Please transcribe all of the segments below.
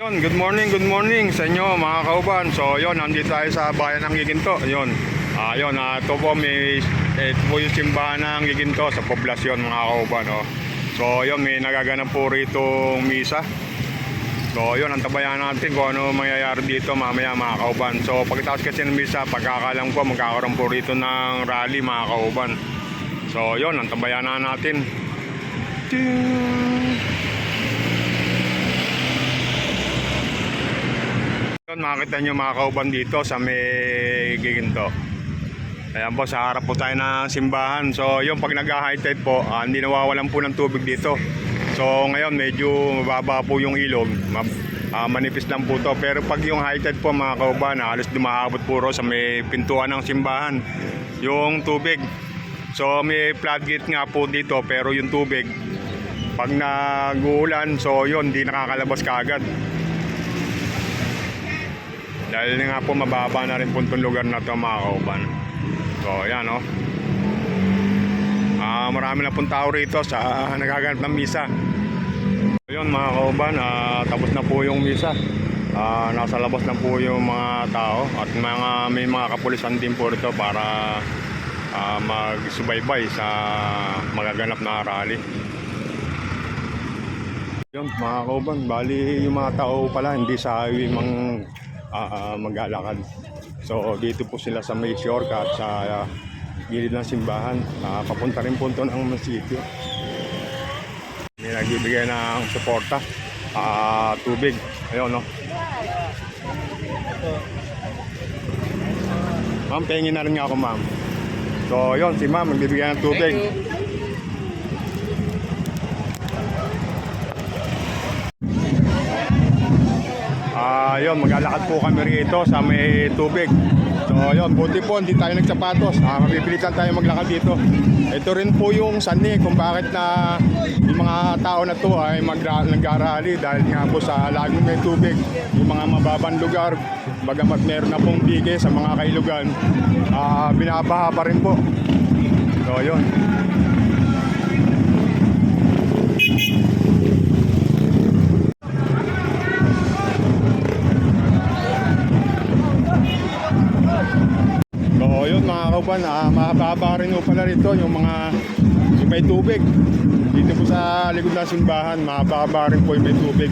Yun, good morning, good morning sa inyo mga kauban. So, yun, nandito tayo sa bayan ng Giginto. Yun, ah yun, ah, ito po may, eh, ito po yung simbahan ng Giginto sa poblasyon mga kauban. Oh. So, yun, may nagaganap po rito misa. So, yun, antabayan natin kung ano mangyayari dito mamaya mga kauban. So, pagkatapos kasi ng misa, pagkakalam ko, magkakaroon po rito ng rally mga kauban. So, yun, antabayan na natin. Ting! Makita nyo mga kauban dito sa may giginto. Ayan po, sa harap po tayo ng simbahan. So, yung pag nag-high tide po, ah, hindi nawawalan po ng tubig dito. So, ngayon medyo mababa po yung ilog. Ma- ah, manipis lang po to. Pero pag yung high tide po mga kauban, halos dumahabot puro sa may pintuan ng simbahan. Yung tubig. So, may floodgate nga po dito, pero yung tubig, pag nag-uulan, so yun, di nakakalabas kaagad. Dahil nga po mababa na rin po itong lugar na to mga kauban. So yan o. Ah, marami na pong tao rito sa nagaganap ng misa. So, yun mga kauban, ah, tapos na po yung misa. Ah, nasa labas na po yung mga tao at mga may mga kapulisan din po rito para ah, magsubaybay sa magaganap na rally. Yun, mga kauban, bali yung mga tao pala hindi sa highway mang ah, maglalakad. So dito po sila sa may shortcut sa ah, gilid ng simbahan. Ah, papunta rin po ng munisipyo. May nagbibigay ng suporta. Ah, tubig. Ayun, no? Ma'am, pengin na rin nga ako, ma'am. So, yun, si ma'am, magbibigay ng tubig. Yun, maglalakad po kami rito sa may tubig. So, yun, buti po, hindi tayo nagsapatos. Ah, mapipilitan tayo maglakad dito. Ito rin po yung sani kung bakit na yung mga tao na to ay nag-arali dahil nga po sa laging may tubig. Yung mga mababang lugar, bagamat meron na pong bigay sa mga kailugan, ah, binabaha pa rin po. So, yun. So yun mga kauban, ah, mababa rin pala rito yung mga yung may tubig. Dito po sa likod ng simbahan, mababa rin po yung may tubig.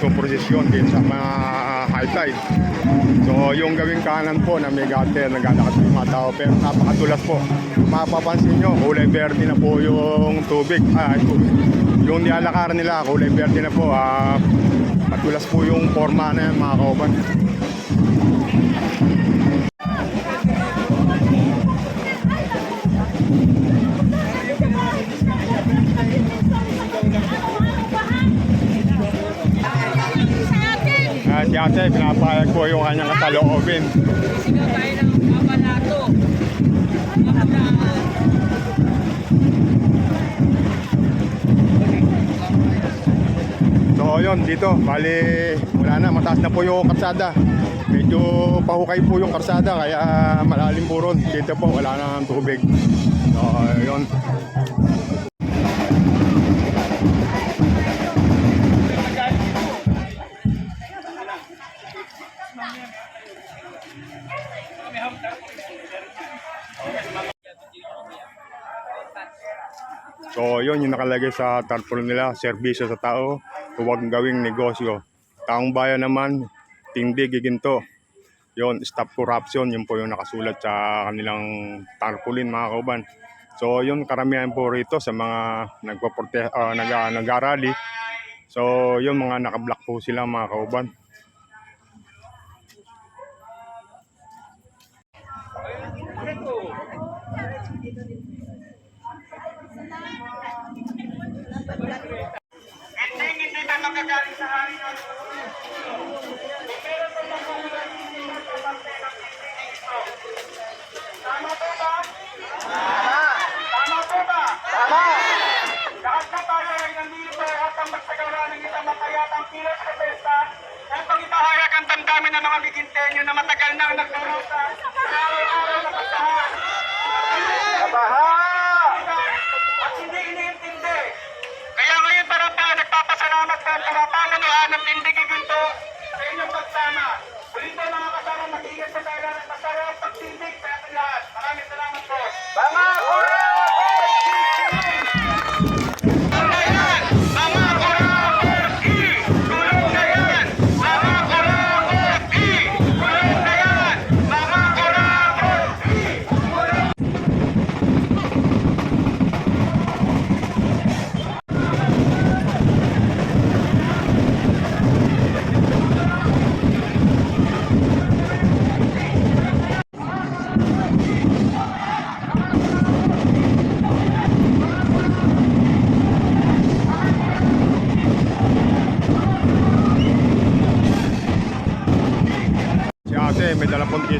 Nagpo-prosesyon din sa mga high tide. So yung gawing kanan po na may gutter, naglalakad po yung mga tao pero napakatulas po. Mapapansin nyo, kulay verde na po yung tubig. Ah, tubig. Yung nilalakaran nila, kulay verde na po. Ah, matulas po yung forma na yan mga kauban. Ate, pinapayag po yung kanyang kataloobin. Sigaw tayo ng. Makabangan. So yun, dito, bali wala na, mataas na po yung karsada. Medyo pahukay po yung karsada, kaya malalim po ron. Dito po, wala na ang tubig. So yun. So yun yung nakalagay sa tarpaulin nila, serbisyo sa tao, huwag gawing negosyo. Taong bayan naman, tindi giginto. Yun, stop corruption, yun po yung nakasulat sa kanilang tarpaulin mga kauban. So yun, karamihan po rito sa mga nagpaporte, uh, nag, nag-arali. So yun, mga nakablock po sila mga kauban. mga bikintenyo na matagal nang nagdurusa araw-araw na pagsaha. Sa baha! At hindi iniintindi. Kaya ngayon para pa nagpapasalamat sa mga pangalawa ng tindigigin to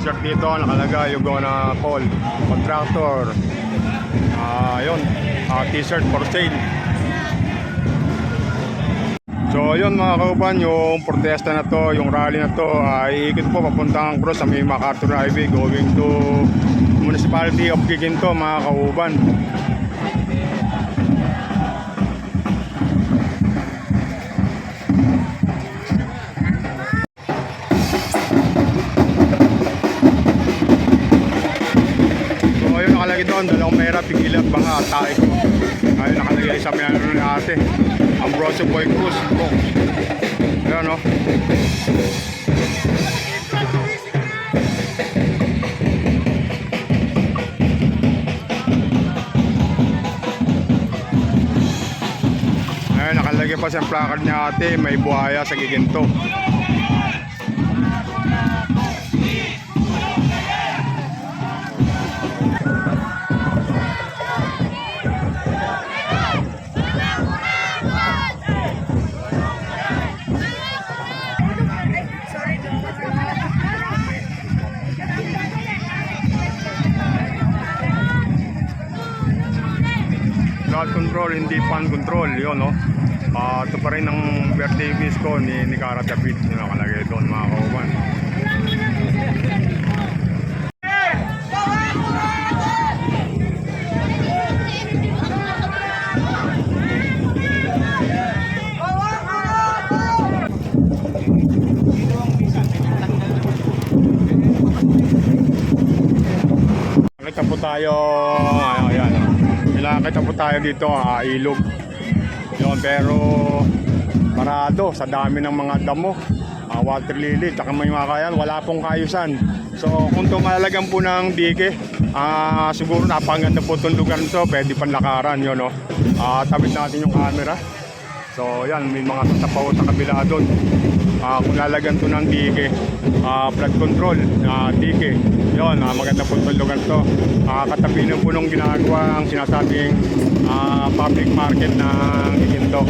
t-shirt dito, nakalagay yung gonna call, contractor. Ah, yun, ah, t-shirt for sale. So yun mga kauban, yung protesta na to, yung rally na to, ay ikot po papuntang cross sa may MacArthur Highway going to Municipality of Giginto mga kauban. Dalawang mera, pigilan, banga, tae ko. Ayun nakalagay sa may ano ni ate. Ambrosio Boy Cruz. Oh. Ayan o. Ayun, nakalagay pa sa placard niya ate, may buhaya sa giginto. Control, hindi fan control, yun no. Ah, ito pa rin ang birthday wish ko ni, ni Cara David, yun nakalagay doon mga kauban. Nakita po tayo, ayan, ayan. Nakita po tayo dito, ah, ilog. Yun, pero parado sa dami ng mga damo. ah, water lily, tsaka may mga kayan, wala pong kayusan. So kung tumalagan po ng dike, ah, siguro napakaganda po itong lugar nito, pwede panlakaran yun, no? Ah, tabit natin yung camera. So yan, may mga sasapaw sa kabila doon. Ah, kung lalagyan to ng dike, ah, flood control, ah, dike. Yon, ah, maganda po itong lugar to. Ah, katabi ng punong ginagawa ang sinasabing ah, public market ng Iginto.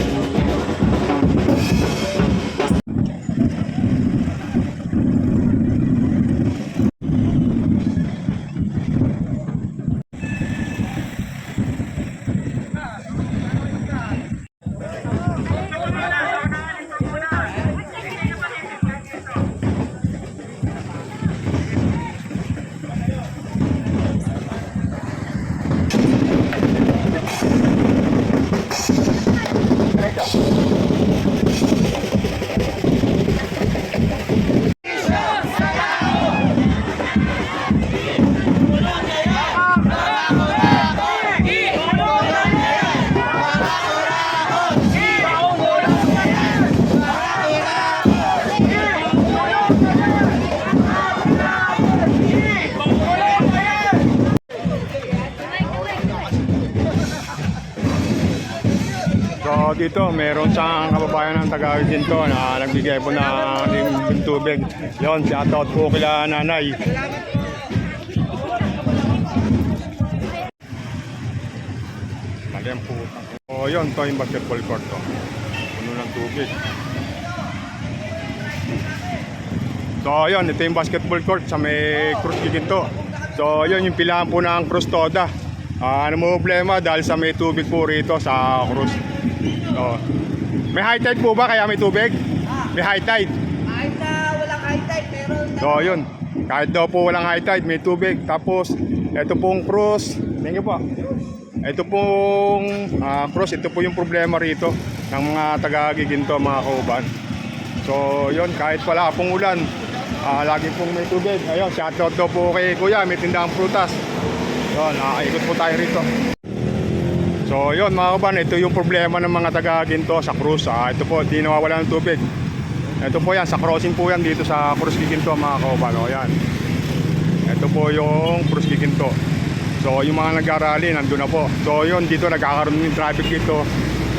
Dito, meron siyang kababayan ng taga Ginto na nagbigay po ng ng tubig. Yon, shoutout po kila nanay. Mali ang puta. O yun, to yung basketball court to. Puno ng tubig. So yun, ito yung basketball court sa may Cruz Giginto. So yun yung pilahan po ng Cruz Toda. Ah, ano mo problema dahil sa may tubig po rito sa Cruz. So, may high tide po ba kaya may tubig? May high tide. Kahit na walang high tide, meron So yun, kahit daw po walang high tide, may tubig. Tapos, ito pong cross, thank you po. Ito pong ah, cross, ito po yung problema rito ng mga taga-giginto, mga kauban. So yun, kahit wala pong ulan, ah, lagi pong may tubig. Ayun, shoutout daw po kay Kuya, may tindahang prutas. Yun, nakakaikot po tayo rito. So yun mga kaban, ito yung problema ng mga taga-ginto sa cruise. Ah, ito po, di nawawala ng tubig. Ito po yan, sa crossing po yan dito sa Cruz Giginto mga kauban. O yan. Ito po yung Cruz Giginto. So yung mga nag-arali, nandun na po. So yun, dito nagkakaroon ng traffic dito.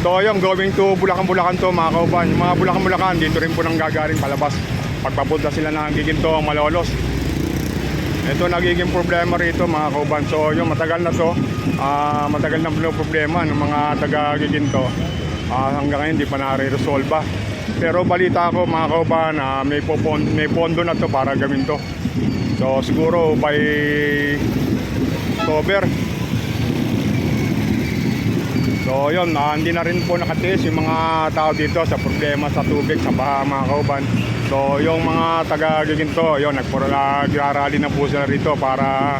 So yun, going to Bulacan-Bulacan to mga kauban. Yung mga Bulacan-Bulacan, dito rin po nang gagaling palabas. Pagpapunta sila ng Giginto, Malolos. Ito nagiging problema rito mga kauban. So yung matagal na to, ah, matagal na problema ng mga taga-giginto. Ah, hanggang ngayon hindi pa nare-resolve Pero balita ko mga kauban, ah, may, popon, may pondo na to para gawin to. So siguro by October. So yun, ah, hindi na rin po nakatiis yung mga tao dito sa problema sa tubig, sa baha mga kauban. So yung mga taga Giginto, yun, nagpurarali na po sila rito para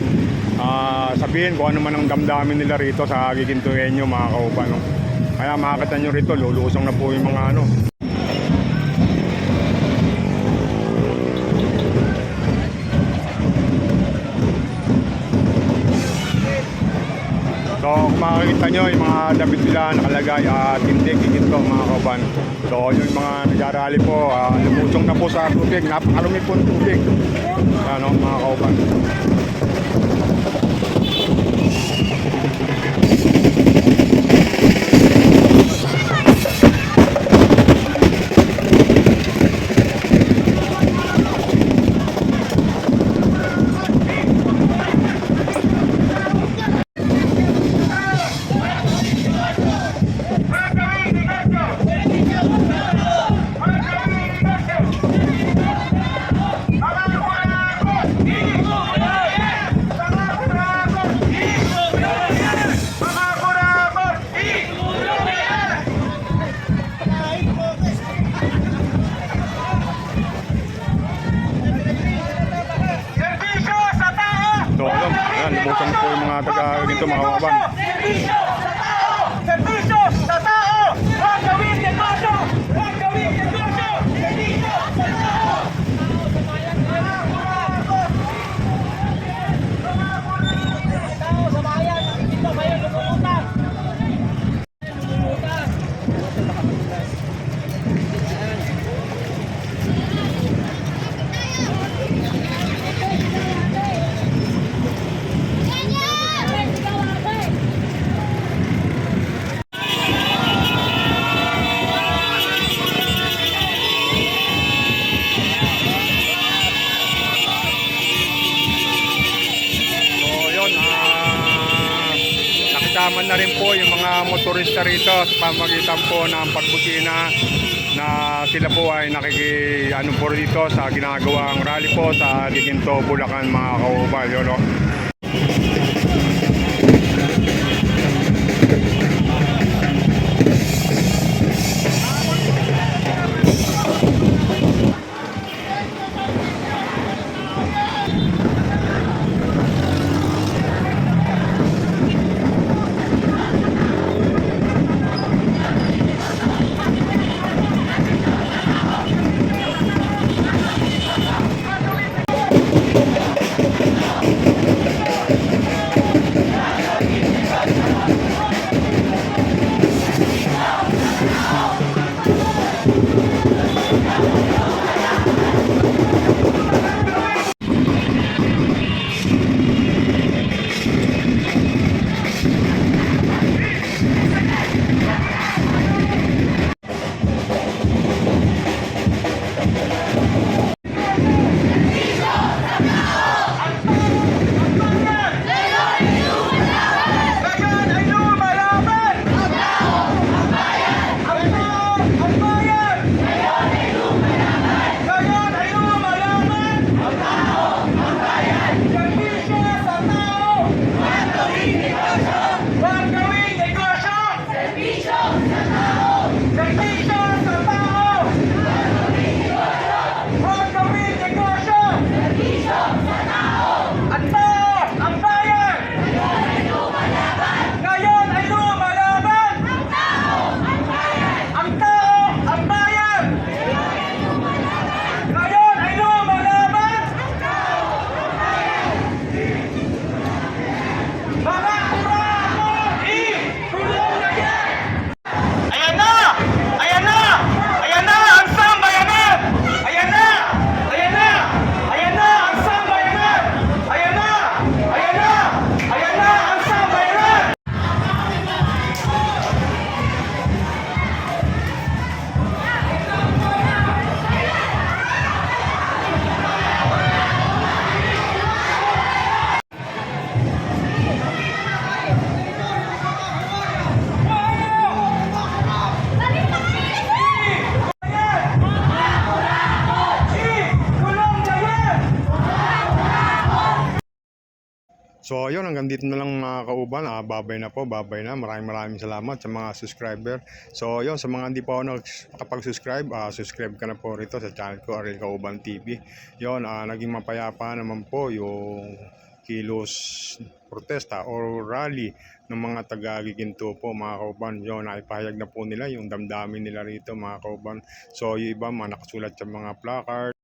ah, sabihin kung ano man ang damdamin nila rito sa Gigintoenyo mga kauban. No? Kaya makakita nyo rito, lulusong na po yung mga ano, makikita nyo yung mga damit nila nakalagay at hindi giginto mga kauban. So yung mga nagarali po, uh, lumusong na po sa tubig, napakarumi po ng tubig. Ano mga kauban. Mga motorista rito sa pamagitan po ng pagbusina na sila po ay nakiki ano po dito sa ginagawang rally po sa Giginto, Bulacan mga kauban yun no? So yun, hanggang dito na lang mga kauban. Ah, babay na po, babay na. Maraming maraming salamat sa mga subscriber. So yun, sa mga hindi pa ako nakapag-subscribe, ah, subscribe ka na po rito sa channel ko, Ariel Kauban TV. Yun, ah, naging mapayapa naman po yung kilos protesta or rally ng mga taga Giginto po mga kauban. Yun, naipahayag na po nila yung damdamin nila rito mga kauban. So yung iba mga nakasulat sa mga placard